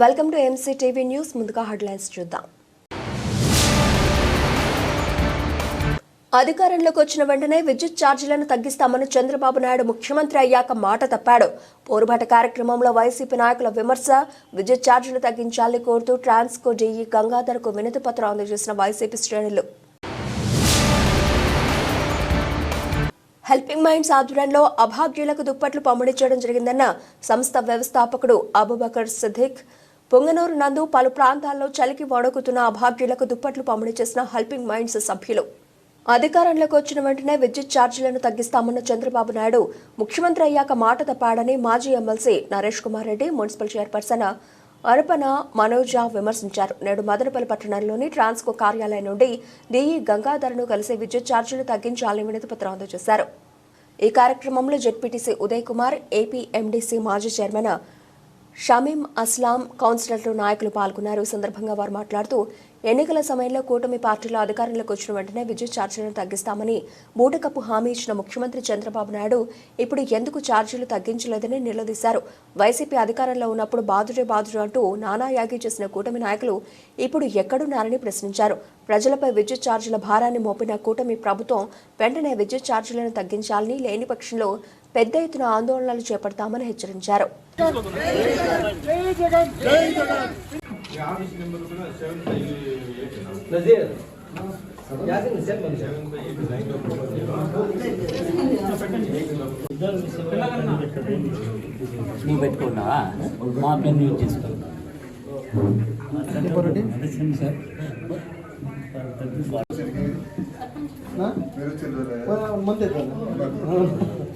Welcome to MC TV news ముందుగా headlines చూద్దాం. అధికారంలోకి వచ్చిన వెంటనే విద్యుత్ ఛార్జీలను తగ్గిస్తామని చంద్రబాబు నాయుడు ముఖ్యమంత్రి అయ్యాక మాట తప్పాడు. పోరుబాట కార్యక్రమంలో వైసీపీ నాయకుల విమర్శ విద్యుత్ ఛార్జీలు తగ్గించాలని కోరుతూ ట్రాన్స్కో జేఈ గంగాధర్కు వినతి పత్రం అందజేసిన వైసీపీ శ్రేణులు. హెల్పింగ్ మైండ్స్ ఆధ్వర్యంలో అభాగ్యులకు దుప్పట్లు పంపిణీ చేయడం జరిగిందన్న సంస్థ వ్యవస్థాపకుడు అబుబకర్ సిద్దిక్ పొంగనూరు నందు పలు ప్రాంతాల్లో చలికి వణుకుతున్న అభాగ్యులకు దుప్పట్లు పంపిణీ చేసిన హెల్పింగ్ మైండ్స్ సభ్యులు. అధికారంలోకి వచ్చిన వెంటనే విద్యుత్ ఛార్జీలను తగ్గిస్తామన్న చంద్రబాబు నాయుడు ముఖ్యమంత్రి అయ్యాక మాట తప్పాడని మాజీ MLC Naresh Kumar Reddy municipal chairperson Arapana Manoja విమర్శించారు. నేడు మదనపల్లి పట్టణంలోని ట్రాన్స్కో కార్యాలయం నుండి డిఈ గంగాధర్ను కలిసి విద్యుత్ ఛార్జీలు తగ్గించాలని వినతిపత్రం అందజేశారు. ఈ కార్యక్రమంలో ZPTC Uday Kumar AP MDC మాజీ చైర్మన్ షమీం అస్లాం కౌన్సిలర్లు నాయకులు పాల్గొన్నారు. ఈ సందర్భంగా వారు మాట్లాడుతూ ఎన్నికల సమయంలో కూటమి పార్టీలో అధికారంలోకి వచ్చిన వెంటనే విద్యుత్ ఛార్జీలను తగ్గిస్తామని బూటకప్పు హామీ ఇచ్చిన ముఖ్యమంత్రి చంద్రబాబు నాయుడు ఇప్పుడు ఎందుకు ఛార్జీలు తగ్గించలేదని నిలదీశారు. వైసీపీ అధికారంలో ఉన్నప్పుడు బాధుడే బాధుడు అంటూ నానా యాగి చేసిన కూటమి నాయకులు ఇప్పుడు ఎక్కడున్నారని ప్రశ్నించారు. ప్రజలపై విద్యుత్ ఛార్జీల భారాన్ని మోపిన కూటమి ప్రభుత్వం వెంటనే విద్యుత్ ఛార్జీలను తగ్గించాలని లేని పక్షంలో పెద్ద ఎత్తున ఆందోళనలు చేపడతామని హెచ్చరించారు. నువ్వు పెట్టుకున్నావా? మా పెన్ యూజ్ ముందే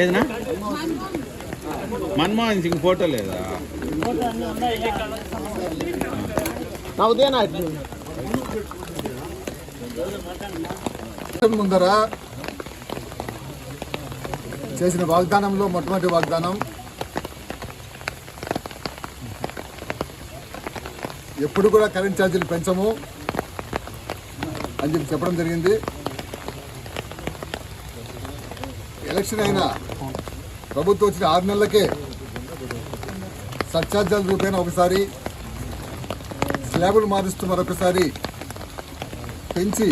ఏదనా మన్మోహన్ సింగ్ ఫోటో లేదా? ముందర చేసిన వాగ్దానంలో మొట్టమొదటి వాగ్దానం ఎప్పుడు కూడా కరెంట్ ఛార్జీలు పెంచము అని చెప్పి చెప్పడం జరిగింది. ఎలక్షన్ అయినా ప్రభుత్వం వచ్చిన ఆరు నెలలకే సర్చార్జీల రూపేణ ఒకసారి స్లాబులు మారుస్తూ మరొకసారి పెంచి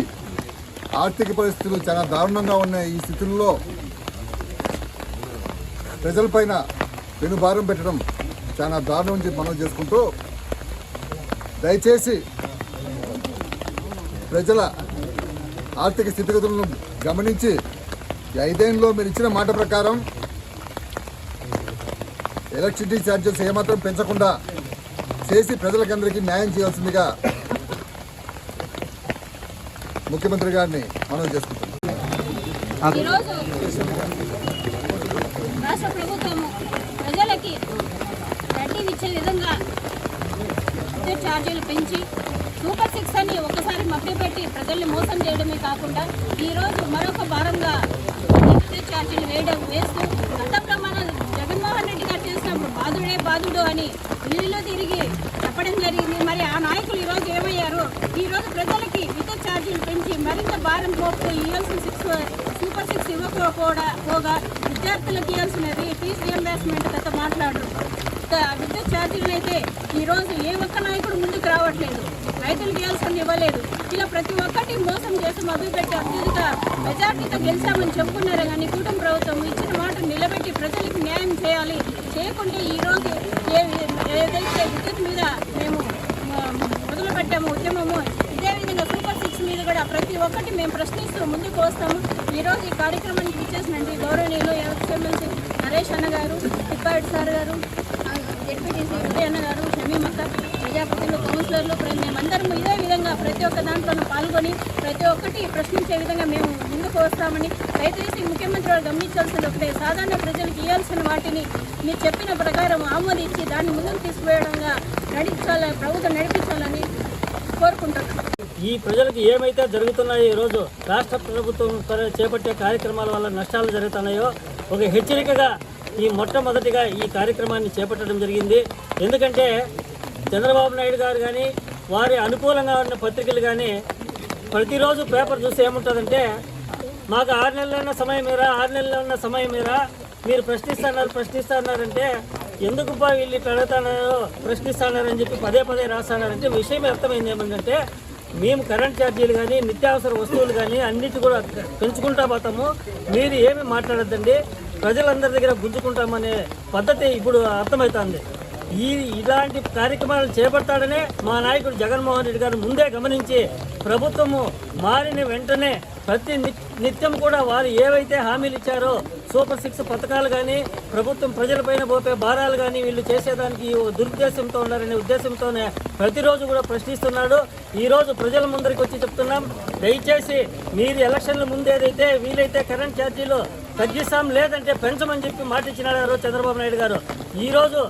ఆర్థిక పరిస్థితులు చాలా దారుణంగా ఉన్న ఈ స్థితుల్లో ప్రజలపైన పెనుభారం పెట్టడం చాలా దారుణం అని మనం చేసుకుంటూ దయచేసి ప్రజల ఆర్థిక స్థితిగతులను గమనించి ఐదేళ్ళలో మీరు ఇచ్చిన మాట ప్రకారం ఎలక్ట్రిసిటీ ఛార్జెస్ ఏమాత్రం పెంచకుండా చేసి ప్రజలకందరికీ న్యాయం చేయాల్సిందిగా ముఖ్యమంత్రి గారిని మనం చేసుకుంటాం రాష్ట్ర ప్రభుత్వము ప్రజలకి వడ్డీ ఇచ్చే విధంగా ఛార్జీలు పెంచి సూపర్ సిక్స్ అని ఒకసారి మభ్యపెట్టి ప్రజల్ని మోసం చేయడమే కాకుండా ఈరోజు మరొక భారంగా విద్యుత్ ఛార్జీలు వేయడం వేస్తూ గతంలో మన జగన్మోహన్ రెడ్డి గారు చేసినప్పుడు బాధుడే బాధుడు అని ఇల్లు తిరిగి చెప్పడం జరిగింది. మరి ఆ నాయకులు ఈరోజు ఏమయ్యారు? ఈరోజు ప్రజలకి విద్యుత్ ఛార్జీలు పెంచి మరింత భారం పోపుతూ ఇవ్వాల్సిన సిక్స్ సూపర్ సిక్స్ ఇవ్వకపోగా పోగా విద్యార్థులకు ఇవ్వాల్సినది ఫీజు రియంబర్స్మెంట్ గత మాట్లాడు విద్యుత్ ఛార్జీలను అయితే ఈరోజు ఏ ఒక్క నాయకుడు ముందుకు రావట్లేదు. రైతులకు ఇవ్వాల్సిన ఇవ్వలేదు. ఇలా ప్రతి ఒక్కటి మోసం చేసి మొదలుపెట్టి అత్యధిక మెజార్టీతో గెలిచామని చెప్పుకున్నారు కానీ కూటమి ప్రభుత్వం ఇచ్చిన మాట నిలబెట్టి ప్రజలకు న్యాయం చేయాలి. చేయకుంటే ఈరోజు ఏ ఏదైతే విద్యుత్ మీద మేము మొదలుపెట్టాము మొదలు పెట్టాము ఉద్యమము ఇదే విధంగా సూపర్ సిక్స్ మీద కూడా ప్రతి ఒక్కటి మేము ప్రశ్నిస్తూ ముందుకు వస్తాము. ఈరోజు ఈ కార్యక్రమానికి ఇచ్చేసినండి గౌరవనీయులు ఎమ్మెల్సీ నరేష్ అన్న గారు తిప్పారెడ్డి సార్ గారు జడ్పీటీసీ ఉదయ్ అన్న గారు షమీమ్ అక్క కౌన్సిలర్లు మేమందరం ఇదే విధంగా ప్రతి ఒక్క దాంట్లోనూ పాల్గొని ప్రతి ఒక్కటి ప్రశ్నించే విధంగా మేము ముందుకు వస్తామని దయచేసి ముఖ్యమంత్రి వారు గమనించాల్సింది ఒకటే. సాధారణ ప్రజలకు ఇవ్వాల్సిన వాటిని మీరు చెప్పిన ప్రకారం ఆమోదించి దాన్ని ముందుకు తీసుకువేయడంగా నడిపించాలని ప్రభుత్వం నడిపించాలని కోరుకుంటున్నాను ఈ ప్రజలకు ఏమైతే జరుగుతున్నాయో ఈరోజు రాష్ట్ర ప్రభుత్వం చేపట్టే కార్యక్రమాల వల్ల నష్టాలు జరుగుతున్నాయో ఒక హెచ్చరికగా ఈ మొట్టమొదటిగా ఈ కార్యక్రమాన్ని చేపట్టడం జరిగింది. ఎందుకంటే చంద్రబాబు నాయుడు గారు కానీ వారి అనుకూలంగా ఉన్న పత్రికలు కానీ ప్రతిరోజు పేపర్ చూస్తే ఏముంటుందంటే మాకు ఆరు నెలలైన సమయం మీరా ఆరు నెలల్లో ఉన్న సమయం మీరా మీరు ప్రశ్నిస్తున్నారు ప్రశ్నిస్తున్నారంటే ఎందుకు బా వీళ్ళు ఇట్లా అడుగుతున్నారు ప్రశ్నిస్తున్నారని చెప్పి పదే పదే రాస్తున్నారంటే విషయం అర్థమైంది ఏమంటే మేము కరెంట్ ఛార్జీలు కానీ నిత్యావసర వస్తువులు కానీ అన్నిటి కూడా పెంచుకుంటా పోతాము. మీరు ఏమి మాట్లాడద్దండి. ప్రజలందరి దగ్గర గుంజుకుంటామనే పద్ధతి ఇప్పుడు అర్థమవుతుంది. ఈ ఇలాంటి కార్యక్రమాలు చేపడతాడనే మా నాయకుడు జగన్మోహన్ రెడ్డి గారు ముందే గమనించి ప్రభుత్వము మారిన వెంటనే ప్రతి ని- నిత్యం కూడా వారు ఏవైతే హామీలు ఇచ్చారో సూపర్ సిక్స్ పథకాలు కానీ ప్రభుత్వం ప్రజలపైన పోపే భారాలు కానీ వీళ్ళు చేసేదానికి దురుద్దేశంతో ఉన్నారనే ఉద్దేశంతోనే ప్రతిరోజు కూడా ప్రశ్నిస్తున్నాడు. ఈరోజు ప్రజల ముందరికి వచ్చి చెప్తున్నాం. దయచేసి మీరు ఎలక్షన్ల ముందేదైతే వీలైతే కరెంట్ ఛార్జీలు తగ్గిస్తాం లేదంటే పెంచమని చెప్పి మాట ఇచ్చినాడు ఆ చంద్రబాబు నాయుడు గారు. ఈరోజు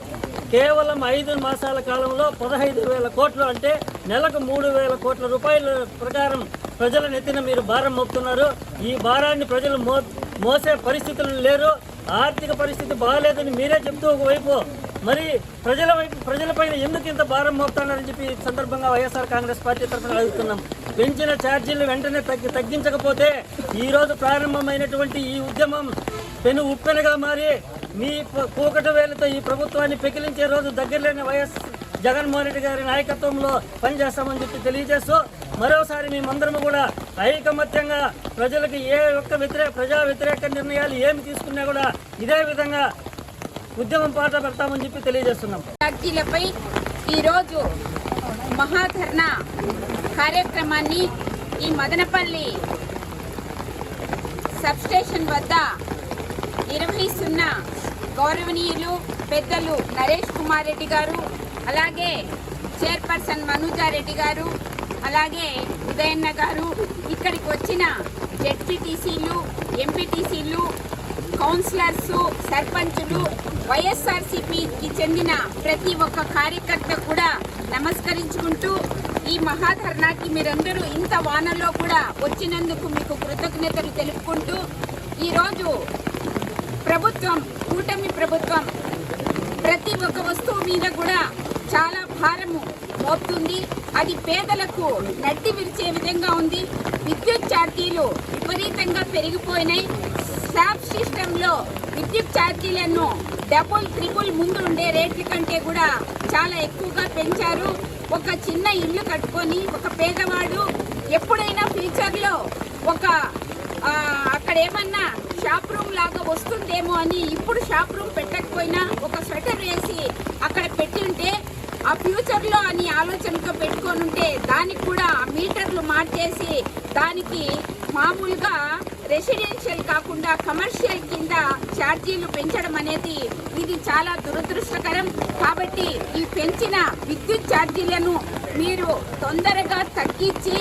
కేవలం ఐదు మాసాల కాలంలో పదహైదు వేల కోట్లు అంటే నెలకు మూడు వేల కోట్ల రూపాయల ప్రకారం ప్రజల నెత్తిన మీరు భారం మోపుతున్నారు. ఈ భారాన్ని ప్రజలు మో మోసే పరిస్థితులు లేరు. ఆర్థిక పరిస్థితి బాగాలేదని మీరే చెప్తూ ఒకవైపు మరి ప్రజల వైపు ప్రజలపైన ఎందుకు ఇంత భారం మోపుతున్నారని చెప్పి ఈ సందర్భంగా వైఎస్ఆర్ కాంగ్రెస్ పార్టీ తరఫున అడుగుతున్నాం. పెంచిన ఛార్జీలు వెంటనే తగ్గి తగ్గించకపోతే ఈరోజు ప్రారంభమైనటువంటి ఈ ఉద్యమం పెను ఉప్పెనగా మారి మీ ప- కూకట వేలతో ఈ ప్రభుత్వాన్ని పెకిలించే రోజు దగ్గరలేని వైఎస్ జగన్మోహన్ రెడ్డి గారి నాయకత్వంలో పనిచేస్తామని చెప్పి తెలియజేస్తూ మరోసారి మేమందరము కూడా ఐకమత్యంగా ప్రజలకు ఏ ఒక్క వ్యతిరేక ప్రజా వ్యతిరేక నిర్ణయాలు ఏమి తీసుకున్నా కూడా ఇదే విధంగా ఉద్యమం పాట పెడతామని చెప్పి తెలియజేస్తున్నాం. ఫ్యాక్టరీలపై ఈరోజు మహాధర్నా కార్యక్రమాన్ని ఈ మదనపల్లి సబ్స్టేషన్ వద్ద నిర్వహిస్తున్న గౌరవనీయులు పెద్దలు నరేష్ కుమార్ రెడ్డి గారు అలాగే చైర్పర్సన్ మనోజారెడ్డి గారు అలాగే ఉదయన్న గారు ఇక్కడికి వచ్చిన జెడ్పీటీసీలు ఎంపీటీసీలు కౌన్సిలర్స్ సర్పంచులు వైఎస్ఆర్సీపీకి చెందిన ప్రతి ఒక్క కార్యకర్త కూడా నమస్కరించుకుంటూ ఈ మహాధర్నాకి మీరందరూ ఇంత వానలో కూడా వచ్చినందుకు మీకు కృతజ్ఞతలు తెలుపుకుంటూ ఈరోజు ప్రభుత్వం కూటమి ప్రభుత్వం ప్రతి ఒక్క వస్తువు మీద కూడా చాలా భారము మోపుతుంది. అది పేదలకు నడ్డి విరిచే విధంగా ఉంది. విద్యుత్ ఛార్జీలు విపరీతంగా పెరిగిపోయినాయి. శాప్ సిస్టంలో విద్యుత్ ఛార్జీలను డబుల్ త్రిబుల్ ముందు ఉండే రేట్ల కంటే కూడా చాలా ఎక్కువగా పెంచారు. ఒక చిన్న ఇల్లు కట్టుకొని ఒక పేదవాడు ఎప్పుడైనా ఫ్యూచర్లో ఒక అక్కడ ఏమన్నా షాప్ రూమ్ లాగా వస్తుందేమో అని ఇప్పుడు షాప్ రూమ్ పెట్టకపోయినా ఒక స్వెటర్ వేసి అక్కడ పెట్టి ఉంటే ఆ ఫ్యూచర్లో అని ఆలోచనతో పెట్టుకొని ఉంటే దానికి కూడా మీటర్లు మార్చేసి దానికి మామూలుగా రెసిడెన్షియల్ కాకుండా కమర్షియల్ కింద ఛార్జీలు పెంచడం అనేది ఇది చాలా దురదృష్టకరం. కాబట్టి ఈ పెంచిన విద్యుత్ ఛార్జీలను మీరు తొందరగా తగ్గించి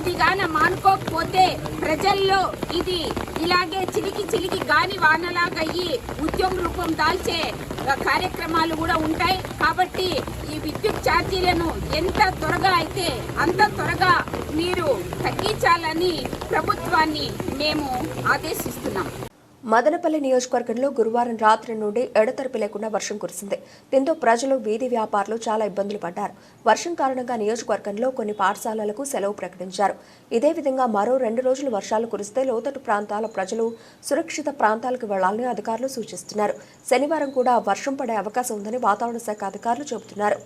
ఇది గాన మానుకోకపోతే ప్రజల్లో ఇది ఇలాగే చిలికి చిలికి గాని వానలాగా అయ్యి రూపం దాల్చే కార్యక్రమాలు కూడా ఉంటాయి. కాబట్టి ఈ విద్యుత్ ఛార్జీలను ఎంత త్వరగా అయితే అంత త్వరగా మీరు తగ్గించాలని ప్రభుత్వాన్ని మేము ఆదేశిస్తున్నాం. మదనపల్లి నియోజకవర్గంలో గురువారం రాత్రి నుండి ఎడతెరపి లేకుండా వర్షం కురిసింది. దీంతో ప్రజలు వీధి వ్యాపారులు చాలా ఇబ్బందులు పడ్డారు. వర్షం కారణంగా నియోజకవర్గంలో కొన్ని పాఠశాలలకు సెలవు ప్రకటించారు. ఇదే విధంగా మరో రెండు రోజులు వర్షాలు కురిస్తే లోతట్టు ప్రాంతాల ప్రజలు సురక్షిత ప్రాంతాలకు వెళ్ళాలని అధికారులు సూచిస్తున్నారు. శనివారం కూడా వర్షం పడే అవకాశం ఉందని వాతావరణ శాఖ అధికారులు చెబుతున్నారు.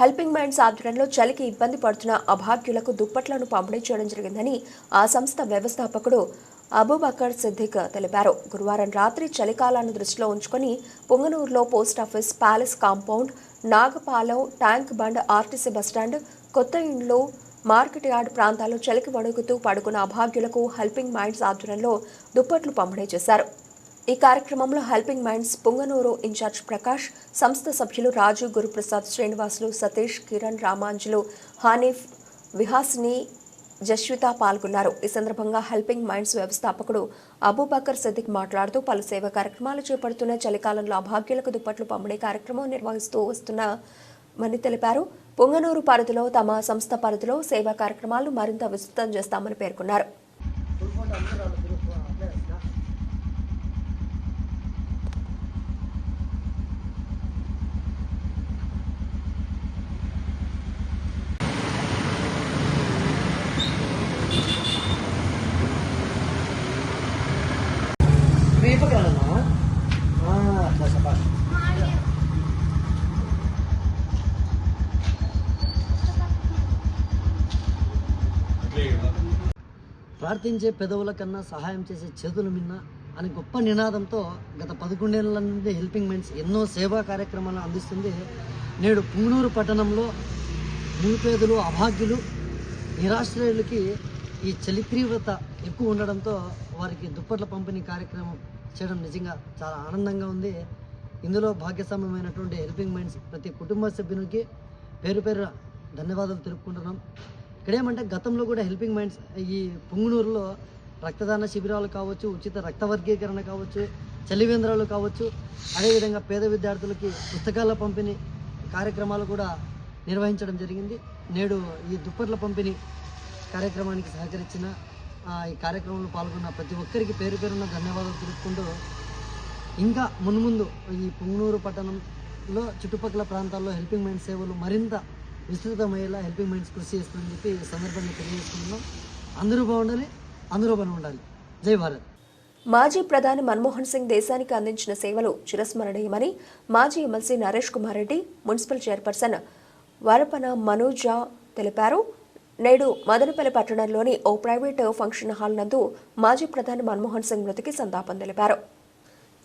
హెల్పింగ్ మైండ్స్ ఆధ్వర్యంలో చలికి ఇబ్బంది పడుతున్న అభాగ్యులకు దుప్పట్లను పంపిణీ చేయడం జరిగిందని ఆ సంస్థ వ్యవస్థాపకుడు అబూబకర్ సిద్దిక్ తెలిపారు. గురువారం రాత్రి చలికాలాన్ని దృష్టిలో ఉంచుకొని పొంగనూరులో post office palace compound Nagapalem tank bund RTC bus stand కొత్త ఇండ్లు మార్కెట్ యార్డ్ ప్రాంతాల్లో చలికి వణుకుతూ పడుకున్న అభాగ్యులకు హెల్పింగ్ మైండ్స్ ఆధ్వర్యంలో దుప్పట్లు పంపిణీ చేశారు. ఈ కార్యక్రమంలో helping minds Punganur in charge Prakash సంస్థ సభ్యులు రాజు గురుప్రసాద్ శ్రీనివాసులు సతీష్ కిరణ్ రామాంజులు హానీఫ్ విహాసిని జస్విత పాల్గొన్నారు. ఈ సందర్భంగా హెల్పింగ్ మైండ్స్ వ్యవస్థాపకుడు అబూబకర్ సిద్దిక్ మాట్లాడుతూ పలు సేవా కార్యక్రమాలు చేపడుతున్న చలికాలంలో అభాగ్యులకు దుప్పట్లు పంపిణీ కార్యక్రమం నిర్వహిస్తూ వస్తున్నామని తెలిపారు. పొంగనూరు పరిధిలో తమ సంస్థ పరిధిలో సేవా కార్యక్రమాలు మరింత విస్తృతం చేస్తామని పేర్కొన్నారు. ప్రార్థించే పెదవుల కన్నా సహాయం చేసే చేతుల మిన్న అనే గొప్ప నినాదంతో గత పదకొండేళ్ళ నుండి హెల్పింగ్ మైండ్స్ ఎన్నో సేవా కార్యక్రమాలను అందిస్తుంది. నేడు పుంగనూరు పట్టణంలో నిరుపేదలు అభాగ్యులు నిరాశ్రయులకి ఈ చలి తీవ్రత ఎక్కువ ఉండడంతో వారికి దుప్పట్ల పంపిణీ కార్యక్రమం చేయడం నిజంగా చాలా ఆనందంగా ఉంది. ఇందులో భాగ్యస్వామ్యమైనటువంటి హెల్పింగ్ మైండ్స్ ప్రతి కుటుంబ సభ్యునికి పేరు పేరు ధన్యవాదాలు తెలుపుకుంటున్నాం. ఇక్కడ ఏమంటే గతంలో కూడా హెల్పింగ్ మైండ్స్ ఈ పుంగునూరులో రక్తదాన శిబిరాలు కావచ్చు ఉచిత రక్త వర్గీకరణ కావచ్చు చలివేంద్రాలు కావచ్చు అదేవిధంగా పేద విద్యార్థులకి పుస్తకాల పంపిణీ కార్యక్రమాలు కూడా నిర్వహించడం జరిగింది. నేడు ఈ దుప్పట్ల పంపిణీ కార్యక్రమానికి సహకరించిన ఈ కార్యక్రమంలో పాల్గొన్న ప్రతి ఒక్కరికి పేరు పేరున ధన్యవాదాలు తెలుపుకుంటూ ఇంకా మున్ముందు ఈ పుంగనూరు పట్టణంలో చుట్టుపక్కల ప్రాంతాల్లో హెల్పింగ్ మైండ్ సేవలు మరింత విస్తృతమయ్యేలా హెల్పింగ్ మైండ్స్ కృషి చేస్తుందని చెప్పి సందర్భంగా తెలియజేస్తున్నాం అందరూ బాగుండాలి అందరూ పని ఉండాలి. జై భారత్. మాజీ ప్రధాని మన్మోహన్ సింగ్ దేశానికి అందించిన సేవలు చిరస్మరణీయమని మాజీ MLC Naresh Kumar Reddy municipal chairperson Varapana Manoja తెలిపారు. నేడు మదనపల్లి పట్టణంలోని ఓ ప్రైవేట్ ఫంక్షన్ హాల్ నందు మాజీ ప్రధాని మన్మోహన్ సింగ్ మృతికి సంతాపం తెలిపారు.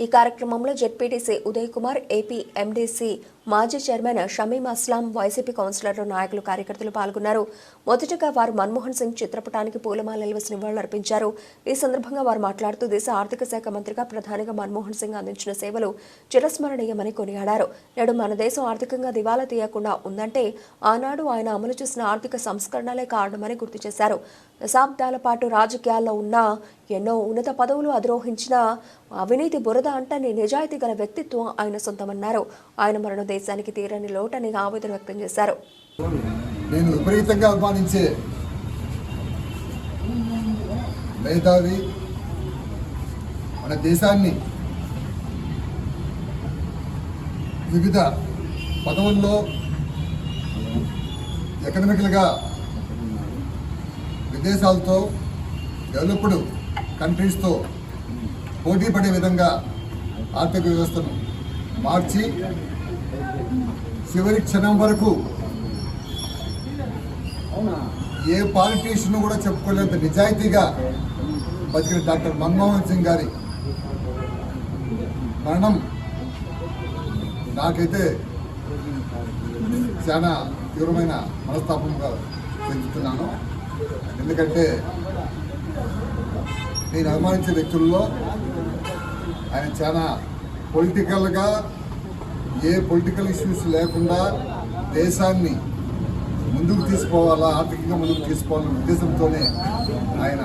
ఈ కార్యక్రమంలో ZPTC Uday Kumar AP MDC మాజీ చైర్మన్ షమీమ్ అస్లాం వైసీపీ కౌన్సిలర్లు నాయకులు కార్యకర్తలు పాల్గొన్నారు. మొదటగా వారు మన్మోహన్ సింగ్ చిత్రపటానికి పూలమాలలు వేసి నివాళులర్పించారు ఈ సందర్భంగా వారు మాట్లాడుతూ దేశ ఆర్థిక శాఖ మంత్రిగా ప్రధానిగా మన్మోహన్ సింగ్ అందించిన సేవలు చిరస్మరణీయమని కొనియాడారు. నేడు మన దేశం ఆర్థికంగా దివాలా తీయకుండా ఉందంటే ఆనాడు ఆయన అమలు చేసిన ఆర్థిక సంస్కరణలే కారణమని గుర్తు చేశారు. దశాబ్దాల పాటు రాజకీయాల్లో ఉన్న ఎన్నో ఉన్నత పదవులు అధిరోహించిన అవినీతి బురద అంటని నిజాయితీ గల వ్యక్తిత్వం ఆయన సొంతమన్నారు. ఆయన మరణ దేశానికి తీరని లోటని ఆవేదన వ్యక్తం చేశారు. నేను విపరీతంగా అభిమానించే మేధావి మన దేశాన్ని వివిధ పదవుల్లో ఎకనామికల్గా విదేశాలతో డెవలప్డ్ కంట్రీస్తో పోటీ పడే విధంగా ఆర్థిక వ్యవస్థను మార్చి చివరి క్షణం వరకు ఏ పాలిటీషియన్ కూడా చెప్పుకోలేంత నిజాయితీగా బతికిన డాక్టర్ మన్మోహన్ సింగ్ గారి మరణం నాకైతే చాలా తీవ్రమైన మనస్తాపంగా పెంచుతున్నాను ఎందుకంటే నేను అభిమానించే వ్యక్తుల్లో ఆయన చాలా పొలిటికల్గా ఏ పొలిటికల్ ఇష్యూస్ లేకుండా దేశాన్ని ముందుకు తీసుకోవాలా ఆర్థికంగా ముందుకు తీసుకోవాలనే ఉద్దేశంతోనే ఆయన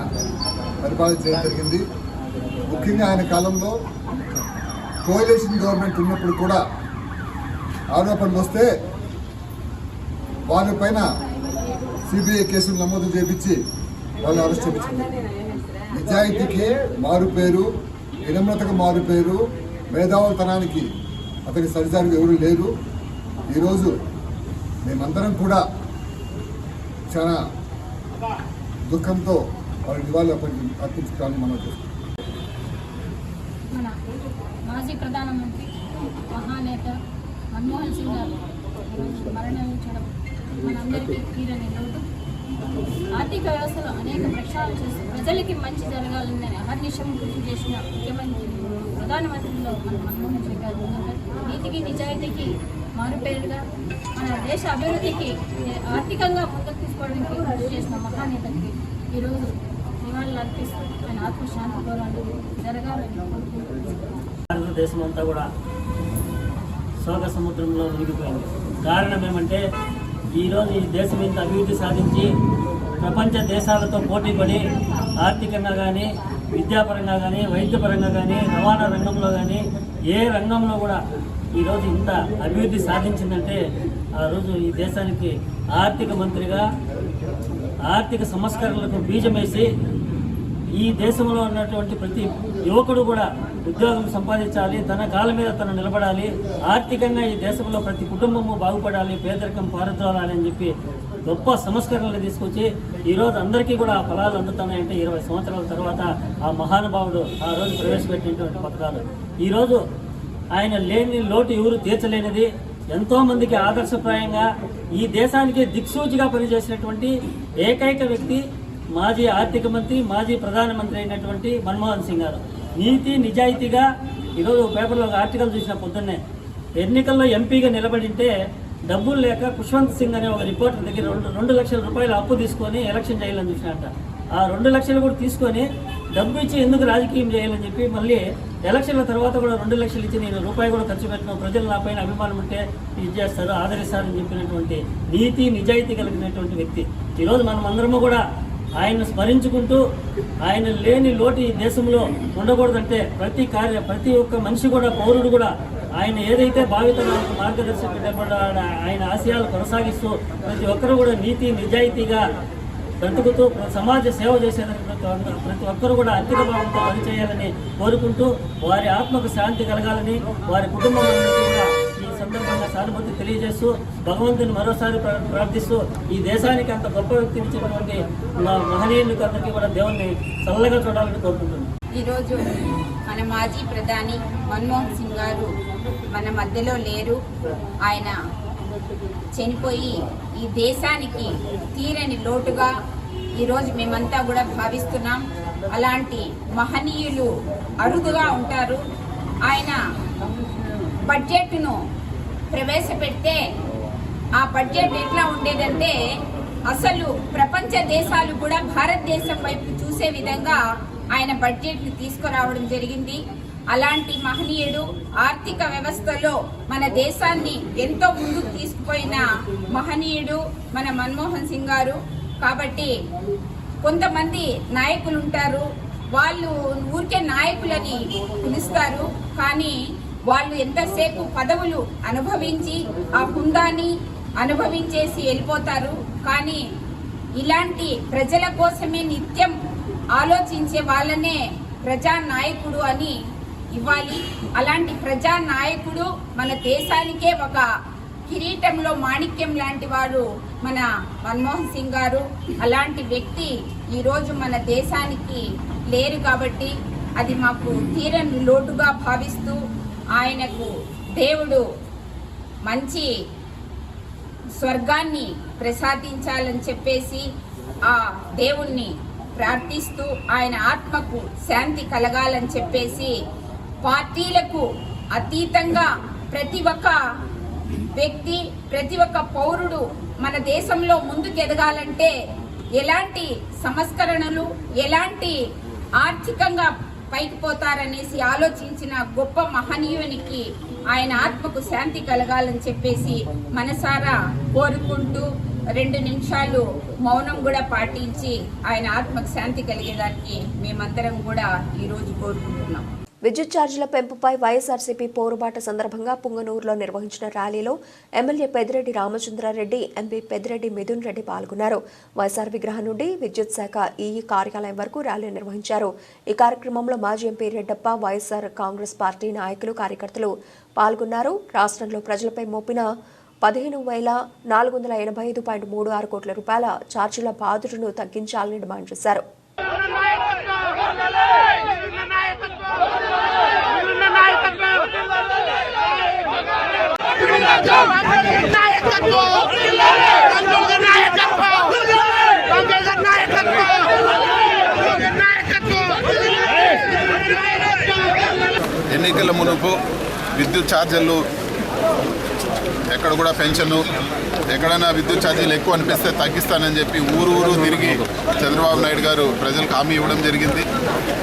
పరిపాలన చేయడం జరిగింది. ముఖ్యంగా ఆయన కాలంలో కోయలేషన్ గవర్నమెంట్ ఉన్నప్పుడు కూడా ఆరోపణలు వస్తే వారిపైన సిబిఐ కేసులు నమోదు చేపించి వాళ్ళు అరెస్ట్ చేయించింది నిజాయితీకి మారు పేరు వినమ్రతకు మారు పేరు మేధావులతనానికి అతని సరిసారి ఎవరు లేదు ఈరోజు మేమందరం కూడా చాలా దుఃఖంతో వాళ్ళు నివాళులు అర్పి- అర్పించుకోవాలని మనం మన మాజీ ప్రధానమంత్రి మహానేత మన్మోహన్ సింగ్ గారు ఈరోజు మరణించడం మనందరికీ తీరని లోటు. ఆర్థిక వ్యవస్థలో అనేక ప్రక్షాళన చేసి ప్రజలకి మంచి జరగాలని అహర్నిశం కృషి చేసిన ముఖ్యమంత్రి ప్రధానమంత్రిలో మన మన్మోహన్ సింగ్ గారు నీతికి నిజాయితీకి మారుపేరుగా మన దేశ అభివృద్ధికి ఆర్థికంగా ముందుకు తీసుకోవడానికి కృషి చేసిన మహానేతకి ఈరోజు నివాళులు అర్పిస్తూ ఆయన ఆత్మశాంతి గౌరవాలు జరగాలని కోరుకుంటున్నాను. భారతదేశం కూడా శోక సముద్రంలో మునిగిపోయింది. కారణం ఏమంటే ఈరోజు ఈ దేశం ఇంత అభివృద్ధి సాధించి ప్రపంచ దేశాలతో పోటీ పడి ఆర్థికంగా కానీ విద్యాపరంగా కానీ వైద్యపరంగా కానీ రవాణా రంగంలో కానీ ఏ రంగంలో కూడా ఈరోజు ఇంత అభివృద్ధి సాధించిందంటే ఆ రోజు ఈ దేశానికి ఆర్థిక మంత్రిగా ఆర్థిక సంస్కరణలకు బీజం వేసి ఈ దేశంలో ఉన్నటువంటి ప్రతి యువకుడు కూడా ఉద్యోగం సంపాదించాలి తన కాళ్ళ మీద తను నిలబడాలి ఆర్థికంగా ఈ దేశంలో ప్రతి కుటుంబము బాగుపడాలి పేదరికం పారద్రోలాలి అని చెప్పి గొప్ప సంస్కరణలు తీసుకొచ్చి ఈరోజు అందరికీ కూడా ఆ ఫలాలు అందుతున్నాయంటే ఇరవై సంవత్సరాల తర్వాత ఆ మహానుభావుడు ఆ రోజు ప్రవేశపెట్టినటువంటి పథకాలు. ఈరోజు ఆయన లేని లోటు ఎవరు తీర్చలేనిది. ఎంతో మందికి ఆదర్శప్రాయంగా ఈ దేశానికి దిక్సూచిగా పనిచేసినటువంటి ఏకైక వ్యక్తి మాజీ ఆర్థిక మంత్రి మాజీ ప్రధానమంత్రి అయినటువంటి మన్మోహన్ సింగ్ గారు. నీతి నిజాయితీగా ఈరోజు పేపర్లో ఒక ఆర్టికల్ చూసిన పొద్దున్నే. ఎన్నికల్లో ఎంపీగా నిలబడింటే డబ్బులు లేక కుష్వంత్ సింగ్ అనే ఒక రిపోర్టర్ దగ్గర రెండు రెండు లక్షల రూపాయలు అప్పు తీసుకొని ఎలక్షన్ చేయాలని చూసినట్ట ఆ రెండు లక్షలు కూడా తీసుకొని డబ్బు ఇచ్చి ఎందుకు రాజకీయం చేయాలని చెప్పి మళ్ళీ ఎలక్షన్ల తర్వాత కూడా రెండు లక్షలు ఇచ్చి నేను రూపాయి కూడా ఖర్చు పెట్టిన ప్రజలు నా పైన అభిమానం ఉంటే ఇది చేస్తారు ఆదరిస్తారని చెప్పినటువంటి నీతి నిజాయితీ కలిగినటువంటి వ్యక్తి. ఈరోజు మనం అందరము కూడా ఆయన స్మరించుకుంటూ ఆయన లేని లోటు ఈ దేశంలో ఉండకూడదంటే ప్రతి కార్య ప్రతి ఒక్క మనిషి కూడా పౌరుడు కూడా ఆయన ఏదైతే భావితరాలకు మార్గదర్శక ఆయన ఆశయాలు కొనసాగిస్తూ ప్రతి ఒక్కరు కూడా నీతి నిజాయితీగా బ్రతుకుతూ సమాజ సేవ చేసేందుకు ప్రతి ఒక్క- ప్రతి ఒక్కరు కూడా అత్యధిక భావంతో పనిచేయాలని కోరుకుంటూ వారి ఆత్మకు శాంతి కలగాలని వారి కుటుంబం కూడా ఈ సందర్భంగా సానుభూతి తెలియజేస్తూ భగవంతుని మరోసారి ప్ర- ప్రార్థిస్తూ ఈ దేశానికి అంత గొప్ప వ్యక్తిని ఇచ్చినటువంటి మా మహనీయులకు అందరికీ కూడా దేవుణ్ణి చల్లగా చూడాలని కోరుకుంటున్నాను ఈరోజు మన మాజీ ప్రధాని మన్మోహన్ సింగ్ గారు మన మధ్యలో లేరు. ఆయన చనిపోయి ఈ దేశానికి తీరని లోటుగా ఈరోజు మేమంతా కూడా భావిస్తున్నాం. అలాంటి మహనీయులు అరుదుగా ఉంటారు. ఆయన బడ్జెట్ను ప్రవేశపెడితే ఆ బడ్జెట్ ఎట్లా ఉండేదంటే అసలు ప్రపంచ దేశాలు కూడా భారతదేశం వైపు చూసే విధంగా ఆయన బడ్జెట్ని తీసుకురావడం జరిగింది. అలాంటి మహనీయుడు ఆర్థిక వ్యవస్థలో మన దేశాన్ని ఎంతో ముందుకు తీసుకుపోయిన మహనీయుడు మన మన్మోహన్ సింగ్ గారు. కాబట్టి కొంతమంది నాయకులు ఉంటారు. వాళ్ళు ఊరికే నాయకులని పిలుస్తారు. కానీ వాళ్ళు ఎంతసేపు పదవులు అనుభవించి ఆ హుందాని అనుభవించేసి వెళ్ళిపోతారు. కానీ ఇలాంటి ప్రజల కోసమే నిత్యం ఆలోచించే వాళ్ళనే ప్రజా నాయకుడు అని ఇవ్వాలి. అలాంటి ప్రజా నాయకుడు మన దేశానికే ఒక కిరీటంలో మాణిక్యం లాంటి వారు మన మన్మోహన్ సింగ్ గారు. అలాంటి వ్యక్తి ఈరోజు మన దేశానికి లేరు కాబట్టి అది మాకు తీరని లోటుగా భావిస్తూ ఆయనకు దేవుడు మంచి స్వర్గాన్ని ప్రసాదించాలని చెప్పేసి ఆ దేవుణ్ణి ప్రార్థిస్తూ ఆయన ఆత్మకు శాంతి కలగాలని చెప్పేసి పార్టీలకు అతీతంగా ప్రతి ఒక్క వ్యక్తి ప్రతి ఒక్క పౌరుడు మన దేశంలో ముందుకెదగాలంటే ఎలాంటి సంస్కరణలు ఎలాంటి ఆర్థికంగా పైకి పోతారనేసి ఆలోచించిన గొప్ప మహనీయునికి ఆయన ఆత్మకు శాంతి కలగాలని చెప్పేసి మనసారా కోరుకుంటూ రెండు నిమిషాలు మౌనం కూడా పాటించి ఆయన ఆత్మకు శాంతి కలిగేదానికి మేమందరం కూడా ఈరోజు కోరుకుంటున్నాం. విద్యుత్ ఛార్జీల పెంపుపై వైఎస్ఆర్సీపీ పోరుబాట సందర్భంగా పుంగనూరులో నిర్వహించిన ర్యాలీలో ఎమ్మెల్యే పెద్దిరెడ్డి రామచంద్రారెడ్డి ఎంపీ పెద్దిరెడ్డి మిథున్ రెడ్డి పాల్గొన్నారు. వైఎస్ఆర్ విగ్రహం నుండి విద్యుత్ శాఖ ఈఈ కార్యాలయం వరకు ర్యాలీ నిర్వహించారు. ఈ కార్యక్రమంలో మాజీ ఎంపీ రెడ్డప్ప వైఎస్ఆర్ కాంగ్రెస్ పార్టీ నాయకులు కార్యకర్తలు పాల్గొన్నారు. రాష్ట్రంలో ప్రజలపై మోపిన పదిహేను వేల నాలుగు వందల ఎనభై ఐదు పాయింట్ మూడు ఆరు కోట్ల రూపాయల ఛార్జీల బాధులను తగ్గించాలని డిమాండ్ చేశారు. ఎన్నికల మునుపు విద్యుత్ ఛార్జీలు ఎక్కడ కూడా పెన్షన్ ఎక్కడైనా విద్యుత్ ఛార్జీలు ఎక్కువ అనిపిస్తే తగ్గిస్తానని చెప్పి ఊరు ఊరు తిరిగి చంద్రబాబు నాయుడు గారు ప్రజలకు హామీ ఇవ్వడం జరిగింది.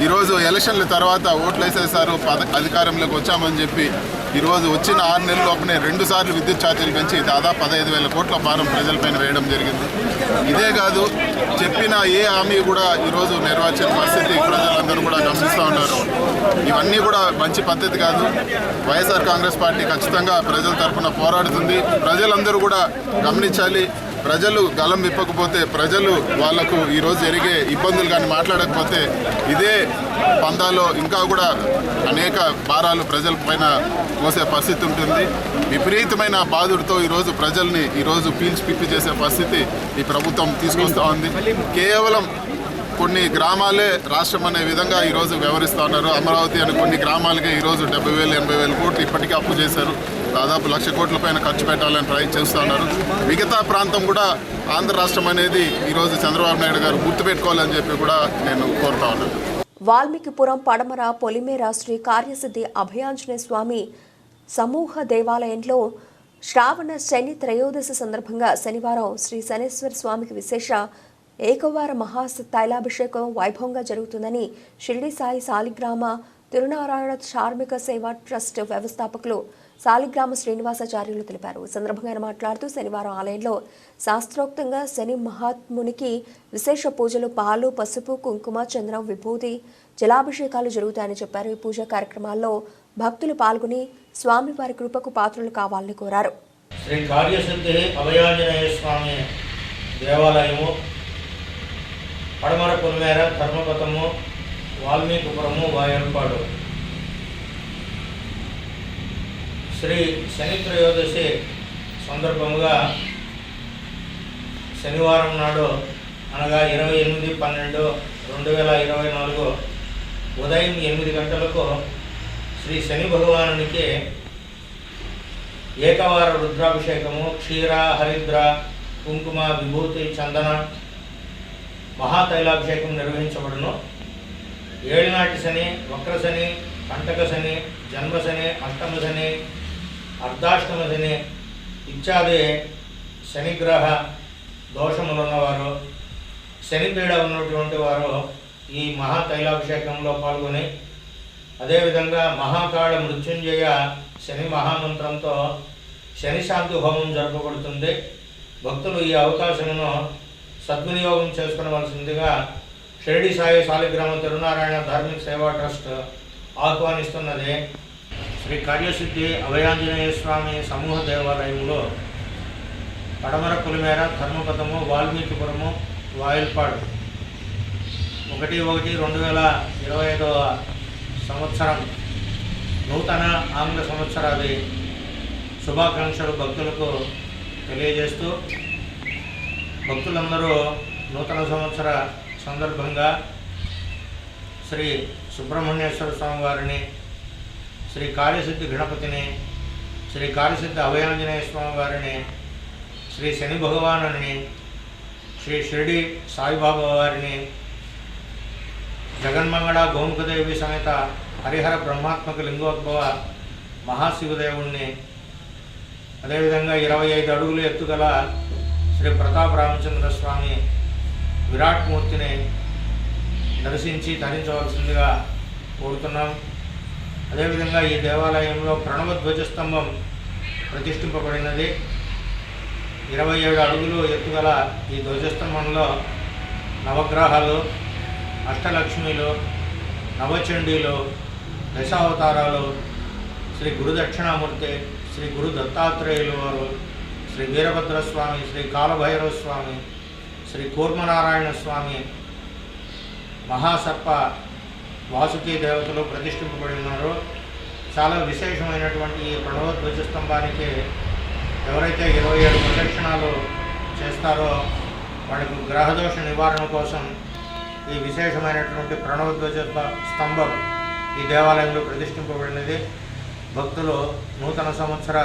ఈరోజు ఎలక్షన్ల తర్వాత ఓట్లు వేసేసారు అధికారంలోకి వచ్చామని చెప్పి ఈరోజు వచ్చిన ఆరు నెలల లోపలే రెండు సార్లు విద్యుత్ ఛార్జీలు పెంచి దాదాపు పదహైదు వేల కోట్ల భారం ప్రజలపైన వేయడం జరిగింది. ఇదే కాదు చెప్పిన ఏ హామీ కూడా ఈరోజు నెరవేర్చిన పరిస్థితి ప్రజలందరూ కూడా గమనిస్తూ ఉన్నారు. ఇవన్నీ కూడా మంచి పద్ధతి కాదు. వైఎస్ఆర్ కాంగ్రెస్ పార్టీ ఖచ్చితంగా ప్రజల తరఫున పోరాడుతుంది. ప్రజలందరూ కూడా గమనించాలి. ప్రజలు గలం విప్పకపోతే ప్రజలు వాళ్ళకు ఈరోజు జరిగే ఇబ్బందులు కానీ మాట్లాడకపోతే ఇదే పందాలో ఇంకా కూడా అనేక భారాలు ప్రజల పైన మోసే పరిస్థితి ఉంటుంది. విపరీతమైన బాధుడితో ఈరోజు ప్రజల్ని ఈరోజు పీల్చి పిప్పి చేసే పరిస్థితి ఈ ప్రభుత్వం తీసుకొస్తూ ఉంది. కేవలం కొన్ని గ్రామాలే రాష్ట్రం అనే విధంగా ఈరోజు వ్యవహరిస్తూ ఉన్నారు. అమరావతి అనే కొన్ని గ్రామాలకే ఈరోజు డెబ్బై వేలు ఎనభై వేలు కోట్లు ఇప్పటికీ అప్పు చేశారు. దాదాపు లక్ష కోట్ల పైన ఖర్చు పెట్టాలని ట్రై చేస్తూ ఉన్నారు. మిగతా ప్రాంతం కూడా ఆంధ్ర రాష్ట్రం అనేది ఈరోజు చంద్రబాబు నాయుడు గారు గుర్తుపెట్టుకోవాలని చెప్పి కూడా నేను కోరుతా ఉన్నాను. వాల్మీకిపురం పడమర పొలిమేర శ్రీ కార్యసిద్ధి అభయాంజనేయ స్వామి సమూహ దేవాలయంలో శ్రావణ శని త్రయోదశి సందర్భంగా శనివారం శ్రీ శనేశ్వర స్వామికి విశేష ఏకవార మహా తైలాభిషేకం వైభవంగా జరుగుతుందని షిరిడి సాయి సాలిగ్రామ తిరునారాయణ చార్మిక సేవా ట్రస్ట్ వ్యవస్థాపకులు సాలిగ్రామ శ్రీనివాసాచార్యులు తెలిపారు. సందర్భంగా ఆయన మాట్లాడుతూ శనివారం ఆలయంలో శాస్త్రోక్తంగా శని మహాత్మునికి విశేష పూజలు పాలు పసుపు కుంకుమ చంద్రం విభూతి జలాభిషేకాలు జరుగుతాయని చెప్పారు. ఈ పూజా కార్యక్రమాల్లో భక్తులు పాల్గొని స్వామివారి కృపకు పాత్రలు కావాలని కోరారు. శ్రీ కార్యసిద్ధి అభయాంజనేయ స్వామి దేవాలయము పడమర ధర్మపథము వాల్మీకిపురము వాయంపాడు శ్రీ శని త్రయోదశి సందర్భంగా శనివారం నాడు అనగా ఇరవై ఎనిమిది పన్నెండు రెండు వేల ఇరవై నాలుగు ఉదయం ఎనిమిది గంటలకు శ్రీ శని భగవానునికి ఏకవార రుద్రాభిషేకము క్షీర హరిద్ర కుంకుమ విభూతి చందన మహాతైలాభిషేకం నిర్వహించబడును. ఏడునాటి శని వక్ర శని కంటక శని జన్మ శని అష్టమ శని అర్ధాష్టమ శని ఇత్యాది శనిగ్రహ దోషములున్నవారు శనిపీడ ఉన్నటువంటి వారు ఈ మహా తైలాభిషేకంలో పాల్గొని అదేవిధంగా మహాకాళ మృత్యుంజయ శని మహామంత్రంతో శని శాంతి హోమం జరపబడుతుంది. భక్తులు ఈ అవకాశమును సద్వినియోగం చేసుకునవలసిందిగా షిరడి సాయి సాలిగ్రామ తిరునారాయణ ధార్మిక సేవా ట్రస్ట్ ఆహ్వానిస్తున్నది శ్రీ కార్యసిద్ధి అభయాంజనేయ స్వామి సమూహ దేవాలయంలో పడమర పులిమేర ధర్మపదము వాల్మీకిపురము వాయిల్పాడు. ఒకటి ఒకటి రెండు వేల ఇరవై ఐదవ సంవత్సరం నూతన ఆంగ్ల సంవత్సరాది శుభాకాంక్షలు భక్తులకు తెలియజేస్తూ భక్తులందరూ నూతన సంవత్సర సందర్భంగా శ్రీ సుబ్రహ్మణ్యేశ్వర స్వామి వారిని శ్రీ కార్యసిద్ధి గణపతిని శ్రీ కార్యసిద్ధి అభయాంజనేయ స్వామి వారిని శ్రీ శని భగవానుని శ్రీ షిరిడి సాయిబాబా వారిని జగన్మంగళ గోముఖదేవి సమేత హరిహర బ్రహ్మాత్మక లింగోద్భవ మహాశివదేవుణ్ణి అదేవిధంగా ఇరవై ఐదు అడుగులు ఎత్తుగల శ్రీ ప్రతాప రామచంద్ర స్వామి విరాట్ మూర్తిని దర్శించి ధరించవలసిందిగా కోరుతున్నాం. అదేవిధంగా ఈ దేవాలయంలో ప్రణవ ధ్వజస్తంభం ప్రతిష్ఠింపబడినది. ఇరవై ఏడు అడుగులు ఎత్తుగల ఈ ధ్వజస్తంభంలో నవగ్రహాలు అష్టలక్ష్మిలు నవచండీలు దశావతారాలు శ్రీ గురు దక్షిణామూర్తి శ్రీ గురు దత్తాత్రేయులు వారు శ్రీ వీరభద్రస్వామి శ్రీ కాలభైరవ స్వామి శ్రీ కూర్మనారాయణ స్వామి మహాసర్ప వాసుకి దేవతలు ప్రతిష్ఠింపబడి ఉన్నారు. చాలా విశేషమైనటువంటి ఈ ప్రణవ ధ్వజస్తంభానికి ఎవరైతే ఇరవై ఏడు ప్రదక్షిణాలు చేస్తారో వాళ్ళకు గ్రహదోష నివారణ కోసం ఈ విశేషమైనటువంటి ప్రణవధ్వజ స్తంభం ఈ దేవాలయంలో ప్రతిష్ఠింపబడినది. భక్తులు నూతన సంవత్సర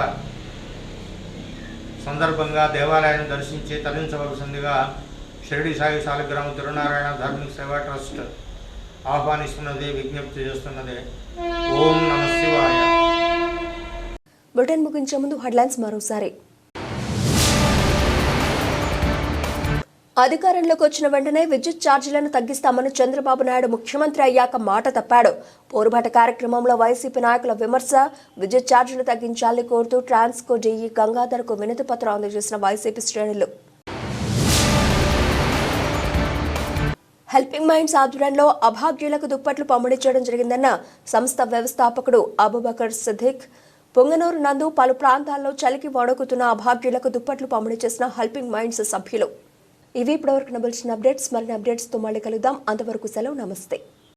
సందర్భంగా దేవాలయాన్ని దర్శించి తరించవలసిందిగా షిరిడి సాయి సాలిగ్రామ తిరునారాయణ ధార్మిక సేవా ట్రస్ట్ ఆహ్వానిస్తున్నది విజ్ఞప్తి చేస్తున్నది. ఓం నమ శివాయ. బులెటిన్ ముగించే ముందు హెడ్లైన్స్ మరోసారి. అధికారంలోకి వచ్చిన వెంటనే విద్యుత్ ఛార్జీలను తగ్గిస్తామని చంద్రబాబు నాయుడు ముఖ్యమంత్రి అయ్యాక మాట తప్పాడు. పోరుబాట కార్యక్రమంలో వైసీపీ నాయకుల విమర్శ విద్యుత్ ఛార్జీలు తగ్గించాలని కోరుతూ ట్రాన్స్కో జేఈ గంగాధర్కు వినతి పత్రం అందజేసిన వైసీపీ శ్రేణులు. హెల్పింగ్ మైండ్స్ ఆధ్వర్యంలో అభాగ్యులకు దుప్పట్లు పంపిణీ చేయడం జరిగిందన్న సంస్థ వ్యవస్థాపకుడు అబుబకర్ సిద్దిక్. పొంగనూరు నందు పలు ప్రాంతాల్లో చలికి వణుకుతున్న అభాగ్యులకు దుప్పట్లు పంపిణీ చేసిన హెల్పింగ్ మైండ్స్ సభ్యులు. ఇవి ఇప్పటివరకు నవలసిన అప్డేట్స్. మరిన్ని అప్డేట్స్తో మళ్ళీ కలుద్దాం. అంతవరకు సెలవు. నమస్తే.